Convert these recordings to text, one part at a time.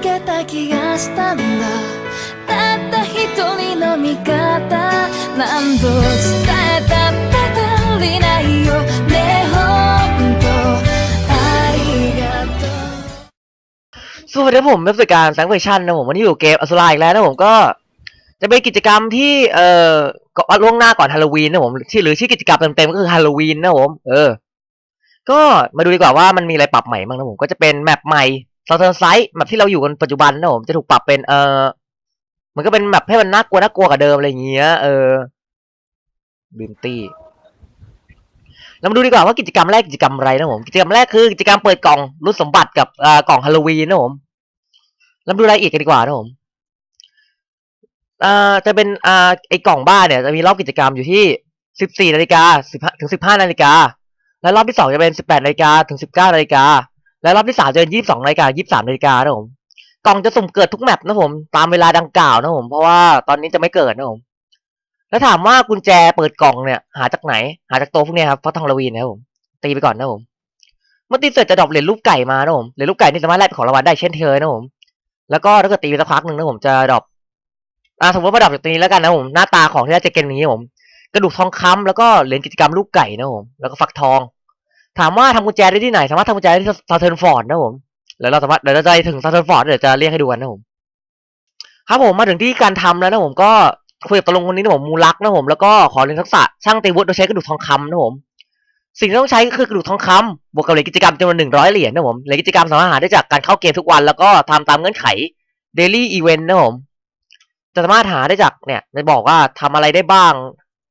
けた気がしたんだたった一人の味方何度伝えたって足りないよね本当ありがとう สวัสดีครับผมเว็บสื่อการแสงเวอร์ชันนะผมวันนี้อยู่เกมอสุราอีกแล้วนะผมก็ จะเป็นกิจกรรมที่เอ่อก็ล่วงหน้าก่อนฮาโลวีนนะผมที่หรือชื่อกิจกรรมเต็มๆก็คือฮาโลวีนนะผม เออ ก็มาดูดีกว่าว่ามันมีอะไรปรับใหม่บ้างนะผมก็จะเป็นแมปใหม่ ซอเทอร์ไซต์แมปที่เราอยู่กันปัจจุบันนะผมจะถูกปรับเป็นเออมันก็เป็นแมปให้มันน่ากลัวน่ากลัวกว่าเดิมอะไรอย่างเงี้ยเออบิมตี้เรามาดูดีกว่าว่ากิจกรรมแรกกิจกรรมอะไรนะผมกิจกรรมแรกคือกิจกรรมเปิดกล่องรุ่นสมบัติกับอ่กล่องฮาโลวีนนะผมเรามาดูรายละเอียดกันดีกว่านะผมจะเป็นอ่าไอ้กล่องบ้านเนี่ยจะมีรอบกิจกรรมอยู่ที่สิบสี่นาฬิกาสิบถึงสิบห้านาฬิกาและรอบที่สองจะเป็นสิบแปดนาฬิกาถึงสิบเก้านาฬิกา และรอบที่สามจะเป็นยี่สิบสองนาฬิกายี่สิบสามนาฬิกานะผมกล่องจะสุ่มเกิดทุกแมปนะผม ตามเวลาดังกล่าวนะผม เพราะว่าตอนนี้จะไม่เกิดนะผม แล้วถามว่ากุญแจเปิดกล่องเนี่ย หาจากไหน หาจากโต๊ะพวกนี้ครับเพราะทองลวีนนะครับผมตีไปก่อนนะผมเมื่อตีเสร็จจะดรอปเหรียญรูปไก่มานะผมเหรียญรูปไก่นี่สามารถแลกเป็นของรางวัลได้เช่นเคยนะผมแล้วก็ถ้าเกิดตีไปสักพักหนึ่งนะผมจะดรอปอ่าสมมติว่าดรอปจากตรงนี้แล้วกันนะผมหน้าตาของที่ได้จะเกมนี้ผม กระดูกทองคำแล้วก็เหรียญกิจกรรมลูกไก่นะผมแล้วก็ฟักทอง ถามว่าทำกุญแจได้ที่ไหน สามารถทำกุญแจได้ที่ซาเทิร์นฟอร์ดนะผม แล้วเราสามารถเดี๋ยวเราจะไปถึงซาเทิร์นฟอร์ดเดี๋ยวจะเรียกให้ดูกันนะผม ครับผมมาถึงที่การทำแล้วนะผมก็คุยกับตกลงคนนี้นะผมมูลักนะผมแล้วก็ขอเรียนทักษะช่างตีวุฒิโดยใช้กระดูกทองคำนะผม สิ่งที่ต้องใช้ก็คือกระดูกทองคำบวกกับเหรียญกิจกรรมจำนวนหนึ่งร้อยเหรียญนะผมเหรียญกิจกรรมสามารถหาได้จากการเข้าเกมทุกวันแล้วก็ทำตามเงื่อนไข daily event นะผมจะสามารถหาได้จากเนี่ยจะบอกว่าทำอะไรได้บ้าง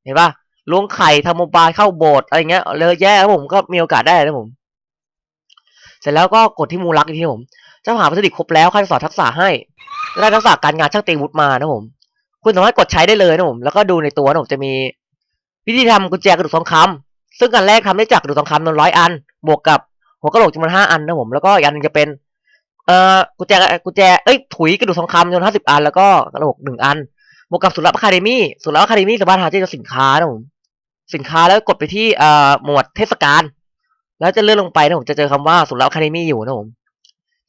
เห็นปะ ล้วงไข่ทำโมบายเข้าโบสถ์อะไรเงี้ยเลยแย่ครับผมก็มีโอกาสได้นะผม เสร็จแล้วก็กดที่มูลักอีกทีผมเจ้าหาวัตถุดิบครบแล้วค่อยสอนทักษะให้ได้ทักษะการงานช่างตีวุฒิมานะผม คุณสามารถกดใช้ได้เลยนะผมแล้วก็ดูในตัวนะผมจะมี วิธีทำกุญแจกระดูกทองคำซึ่งอันแรกทำได้จากกระดูกทองคำนวนร้อยอัน บวกกับหัวกระโหลกจำนวนห้าอันนะผมแล้วก็อีกอันหนึงจะเป็นเอ่อกุญแจกุญแจเอ้ยถุยกระดูกทองคำจำนวนห้าสิบอัน แล้วก็กระโหลกหนึ่งอันบวกกับสุดลับคาเดมี่สุดลับคาเดมี่สามารถหาได้าสินค้านะผม สินค้าแล้วกดไปที่เอ่อหมวดเทศกาลแล้วจะเลื่อนลงไปนะผมจะเจอคำว่าสุดลับอะคาเดมี่อยู่นะผม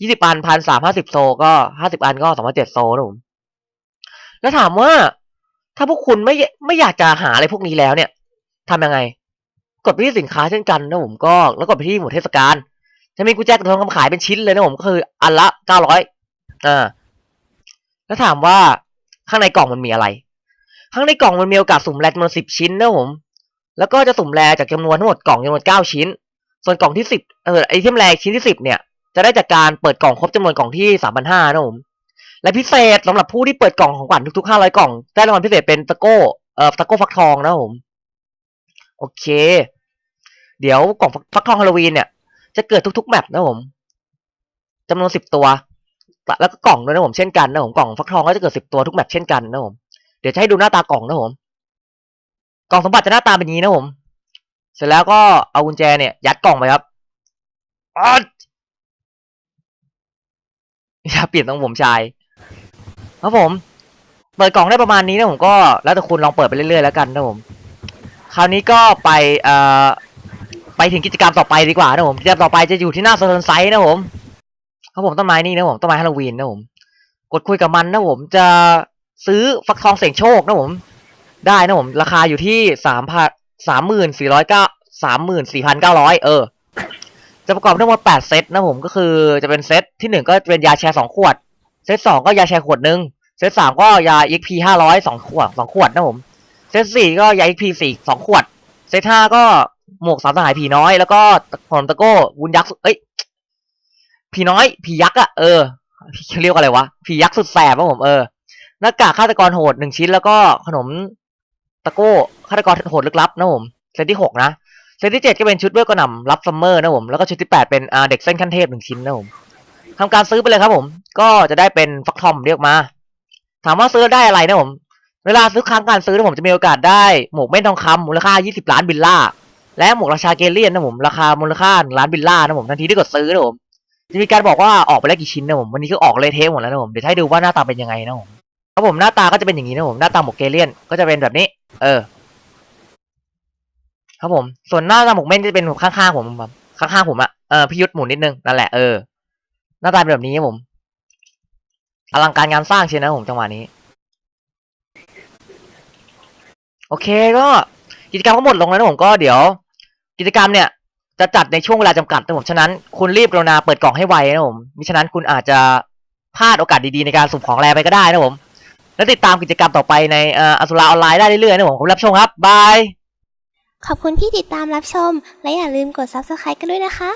ยี่สิบอันพันสามห้าสิบโซก็ห้าสิบอันก็สองพันเจ็ดโซนะผมแล้วถามว่าถ้าพวกคุณไม่ไม่อยากจะหาอะไรพวกนี้แล้วเนี่ยทำยังไง กดไปที่สินค้าเช่นกันนะผมก็แล้วกดไปที่หมวดเทศกาลจะมีกุญแจกระทงคำขายเป็นชิ้นเลยนะผมก็คืออันละเก้าร้อยอ่าแล้วถามว่าข้างในกล่องมันมีอะไร ข้างในกล่องมันมีโอกาสสุ่มแรจำนวนสิบชิ้นนะผม แล้วก็จะสุ่มแรจากจำนวนทั้งหมดกล่องจำนวนเก้าชิ้น ส่วนกล่องที่สิบเออไอเทมแรชิ้นที่สิบเนี่ยจะได้จากการเปิดกล่องครบจำนวนกล่องที่สามพันห้านะผมและพิเศษสำหรับผู้ที่เปิดกล่องของขวัญทุกๆห้าร้อยกล่องได้รางวัลพิเศษเป็นตะโก้เอ่อตะโก้ฟักทองนะผมโอเค เดี๋ยวกล่องฟักทองฮาโลวีนเนี่ยจะเกิดทุกๆแมปนะผมจำนวนสิบตัว แล้วก็กล่องด้วยนะผมเช่นกันนะผมกล่องฟักทองก็จะเกิดสิบตัวทุกแมปเช่นกันนะผมเดี๋ยวจะให้ดูหน้าตากล่องนะผม กล่องสมบัติจะหน้าตาเป็นอย่างนี้นะผม เสร็จแล้วก็เอากุญแจเนี่ย ยัดกล่องไปครับอ๊อดอย่าเปลี่ยนต้องผมชาย ครับผม เปิดกล่องได้ประมาณนี้นะผมก็แล้วแต่คุณลองเปิดไปเรื่อยๆแล้วกันนะผม คราวนี้ก็ไปเอ่อไปถึงกิจกรรมต่อไปดีกว่านะผมกิจกรรมต่อไปจะอยู่ที่หน้าโซนไซต์นะผมครับผมต้นไม้นี่นะผมต้นไม้ฮาโลวีนนะผม กดคุยกับมันนะผมจะซื้อฟักทองเสี่ยงโชคนะผม ได้นะผม ราคาอยู่ที่สามพันสามหมื่นสี่ร้อยเก้าสามหมื่นสี่พันเก้าร้อยเออ จะประกอบทั้งหมดแปดเซตนะผมก็คือจะเป็นเซตที่หนึ่งก็เป็นยาแชร์สองขวด เซตสองก็ยาแชร์ขวดหนึ่งเซตสามก็ยา XP ห้าร้อยสองขวดสองขวดนะผม เซตสี่ก็ยา XP สี่สองขวด เซตห้าก็หมวกสามสหายผีน้อย แล้วก็ขนมตะโก้วุ้นยักษ์เอ้ยผีน้อยผียักษ์อะเออเรียกอะไรวะผียักษ์สุดแสบนะผมเออหน้ากากฆาตกรโหดหนึ่งชิ้นแล้วก็ขนม ตะโก้ฆาตกรโหดลึกลับนะผมเซตที่หกนะเซตที่เจ็ดก็เป็นชุดเวทกระหน่ำรับซัมเมอร์นะผมแล้วก็ชุดที่แปดเป็นอ่าเด็กเส้นขั้นเทพหนึ่งชิ้นนะผมทำการซื้อไปเลยครับผม ก็จะได้เป็นฟักทอมเรียกมา ถามว่าซื้อได้อะไรนะผม เวลาซื้อครั้งการซื้อนะผมจะมีโอกาสได้หมวกเม่นทองคำมูลค่า 20 ล้านบิลล่า และหมวกราชาเกเลียนนะผมราคามูลค่า1ล้านบิลล่านะผมทันทีที่กดซื้อนะผมจะมีการบอกว่าออกไปแล้วกี่ชิ้นนะผมวันนี้ก็ออกเลยเทปหมดแล้วนะผมเดี๋ยวให้ดูว่าหน้าตาเป็นยังไงนะผมครับผมหน้าตาก็จะเป็นอย่างนี้นะผมหน้าตาหมวกเกเลียนก็จะเป็นแบบนี้ เออ ครับผม ส่วนหน้าตาหมกเม่นจะเป็นข้างๆผมแบบข้างๆผมอะเออพี่ยุทธหมุนนิดนึงนั่นแหละเออหน้าตาเป็นแบบนี้ครับผมอลังการงานสร้างเชียวนะผมจังหวะนี้ โอเคก็กิจกรรมก็หมดลงแล้วนะผมก็เดี๋ยว กิจกรรมเนี่ย จะจัดในช่วงเวลาจำกัดนะผมฉะนั้นคุณรีบกรุณาเปิดกล่องให้ไวนะผมมิฉะนั้นคุณอาจจะพลาดโอกาสดีๆในการสุ่มของแรไปก็ได้นะผม และติดตามกิจกรรมต่อไปในเอ่ออสุราออนไลน์ได้เรื่อยๆนะผมขอบคุณรับชมครับบาย ขอบคุณที่ติดตามรับชม และอย่าลืมกด subscribe กันด้วยนะคะ